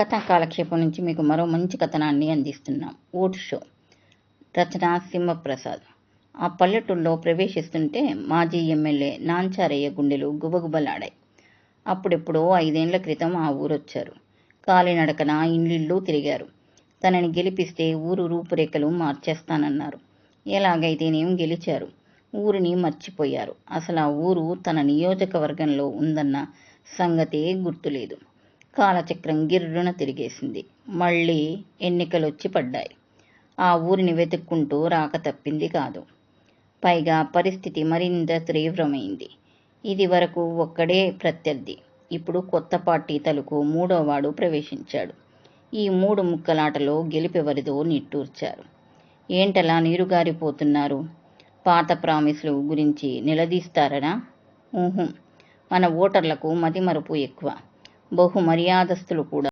కథ కాలక్షేపం నుంచి మీకు మరో మంచి కథనాన్ని అందిస్తున్నాం. Vote show. రచన సింహప్రసాద్ ఆ పల్లెటూళ్ళలో ప్రవేశిస్తుంటే మాజీ ఎమ్మెల్యే నాంచారయ్య గుండెలు గుబగుబలాడాయి. అప్పుడెప్పుడో ఐదేండ్ల క్రితం ఆ ఊరొచ్చారు. కాలినడకన ఇండ్లిళ్ళు తిరిగారు. తనని గెలిపిస్తే ఊరు రూపురేఖలు మార్చేస్తానన్నారు. ఎలాగైతేనేం గెలిచారు? ఊరిని మర్చిపోయారు. అసలు ఆ ఊరు తన నియోజకవర్గంలో ఉందన్న సంగతే గుర్తులేదు. కాలచక్రం గిర్రున తిరిగేసింది. మళ్ళీ ఎన్నికలొచ్చి పడ్డాయి. ఆ ఊరిని వెతుక్కుంటూ రాక తప్పింది కాదు. పైగా పరిస్థితి మరింత తీవ్రమైంది. ఇది వరకు ఒక్కడే ప్రత్యర్థి. ఇప్పుడు కొత్త పార్టీ తలుకు మూడోవాడు ప్రవేశించాడు. ఈ మూడు ముక్కలాటలో గెలిపెవరిదో నిట్టూర్చారు. ఏంటలా నీరుగారిపోతున్నారు? పాత ప్రామిస్లు గురించి నిలదీస్తారనా? ఊహు. మన ఓటర్లకు మతిమరుపు ఎక్కువ. బహు మర్యాదస్తులు కూడా